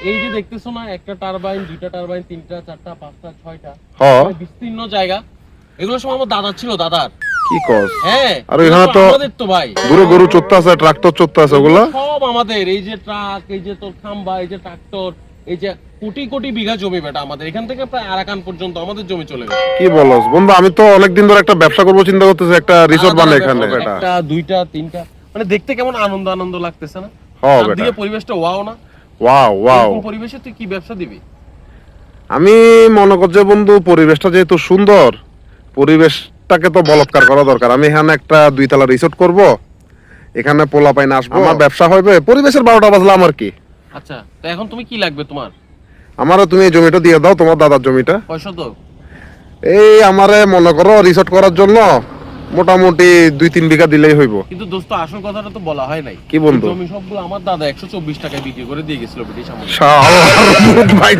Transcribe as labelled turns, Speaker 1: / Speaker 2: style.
Speaker 1: এই যে দেখতেছো না একটা টারবাইন দুইটা টারবাইন তিনটা চারটা পাঁচটা ছয়টা মানে বিস্তীর্ণ জায়গা। এগুলো সব আমার দাদার ছিল দাদার।
Speaker 2: কি কস?
Speaker 1: হ্যাঁ
Speaker 2: আর
Speaker 1: এগুলো
Speaker 2: তো-
Speaker 1: আমাদের তো ভাই।
Speaker 2: দূরে গরু আছে ট্রাক্টর আছে ওগুলা?
Speaker 1: সব আমাদের এই যে ট্রাক এই যে তোর খাম্বা এই যে ট্রাক্টর এই যে কোটি কোটি বিঘা জমি বেটা আমাদের। এখান থেকে প্রায় আরাকান পর্যন্ত আমাদের জমি চলে গেছে।
Speaker 2: কি বলস? বন্ধু আমি তো অনেকদিন ধরে একটা ব্যবসা করব চিন্তা করতেছি একটা রিসোর্ট বানাই এখানে। বেটা
Speaker 1: একটা দুইটা তিনটা মানে দেখতে কেমন আনন্দ আনন্দ লাগতেছে না?
Speaker 2: হ
Speaker 1: চারদিকে
Speaker 2: বেটা।
Speaker 1: পরিবেশটা ওয়াও না?
Speaker 2: ওয়াও ওয়াও
Speaker 1: এরকম পরিবেশে তুই কি ব্যবসা দিবি?
Speaker 2: আমি মনে করছি বন্ধু পরিবেশটা যেহেতু সুন্দর পরিবেশটাকে তো বলৎকার করা দরকার। আমি এখানে একটা দুইতলা রিসোর্ট করব এখানে পোলা পাইন আসব। আমার ব্যবসা হবে পরিবেশের বারোটা বাজলে আমার কি?
Speaker 1: আচ্ছা তো এখন তুমি কি লাগবে তোমার?
Speaker 2: আমারও তুমি এই জমিটা দিয়ে দাও তোমার দাদার জমিটা।
Speaker 1: পয়সা তো
Speaker 2: এই আমারে মনে করো রিসোর্ট করার জন্য মোটামুটি দুই তিন বিঘা দিলেই হইব
Speaker 1: কিন্তু দোস্ত আসল কথাটা তো বলা হয় নাই
Speaker 2: কি বন্ধু?
Speaker 1: জমি সবগুলো আমার দাদা একশো চব্বিশ টাকায় বিক্রি করে দিয়ে গেছিল ব্রিটিশ আমলে
Speaker 2: ভাই।